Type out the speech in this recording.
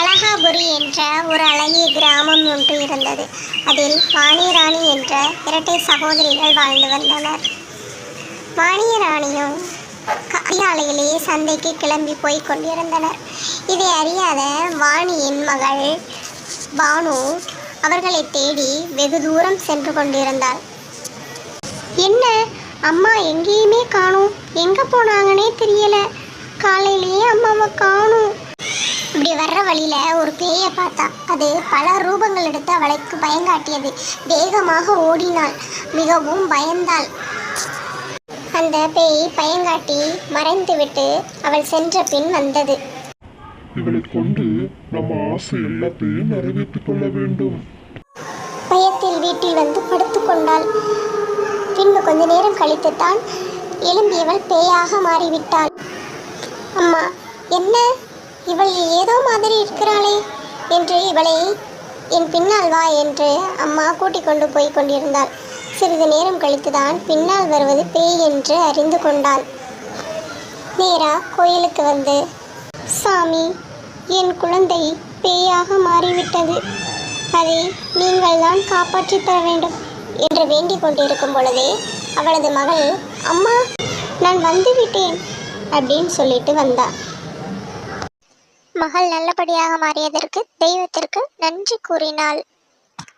அழகாபுரி என்ற ஒரு அழகிய கிராமம் ஒன்று இருந்தது. அதில் வாணியராணி என்ற இரட்டை சகோதரிகள் வாழ்ந்து வந்தனர். வாணியராணியும் அதிகாலையிலேயே சந்தைக்கு கிளம்பி போய் கொண்டிருந்தனர். இதை அறியாத வாணியின் மகள் பானு அவர்களை தேடி வெகு தூரம் சென்று கொண்டிருந்தாள். என்ன? அம்மா எங்கேயுமே காணும். எங்கே போனாங்கன்னே தெரியல. காலையிலேயே அம்மாவை காணும். வழியில ஒரு பேயை பார்த்தா. அது பல ரூபங்கள் எடுத்து அவளுக்கு பயங்காட்டியது. வேகமாக ஓடினாள். மிகவும் பயந்தாள். அந்த பேய் பயங்காட்டி மறைந்துவிட்டு அவள் சென்ற பின் வந்தது. இவளை கொண்டு நம்ம ஆசை எல்லாத்தையும் நிறைவேற்றிக் கொள்ள வேண்டும். பயத்தில் வீட்டில் வந்து படுத்துக்கொண்டாள் பின்பு கொஞ்ச நேரம் கழித்துத்தான் எழும்பியவள் பேயாக மாறிவிட்டாள். அம்மா என்ன? இவள் ஏதோ மாதிரி இருக்கிறாளே என்று இவளை என் பின்னால் வா என்று அம்மா கூட்டிக் கொண்டு போய் கொண்டிருந்தாள். சிறிது நேரம் கழித்துதான் பின்னால் வருவது பேய் என்று அறிந்து கொண்டாள். நேரா கோயிலுக்கு வந்து சாமி என் குழந்தை பேயாக மாறிவிட்டது. அதை நீங்கள் தான் காப்பாற்றி தர வேண்டும் என்று வேண்டிக் கொண்டிருக்கும் பொழுதே அவளது மகள் அம்மா நான் வந்துவிட்டேன் அப்படின்னு சொல்லிட்டு வந்தா. மகள் நல்லபடியாக மாறியதற்கு தெய்வத்திற்கு நன்றி கூறினாள்.